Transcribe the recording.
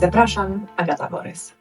Zapraszam, Agata Borys.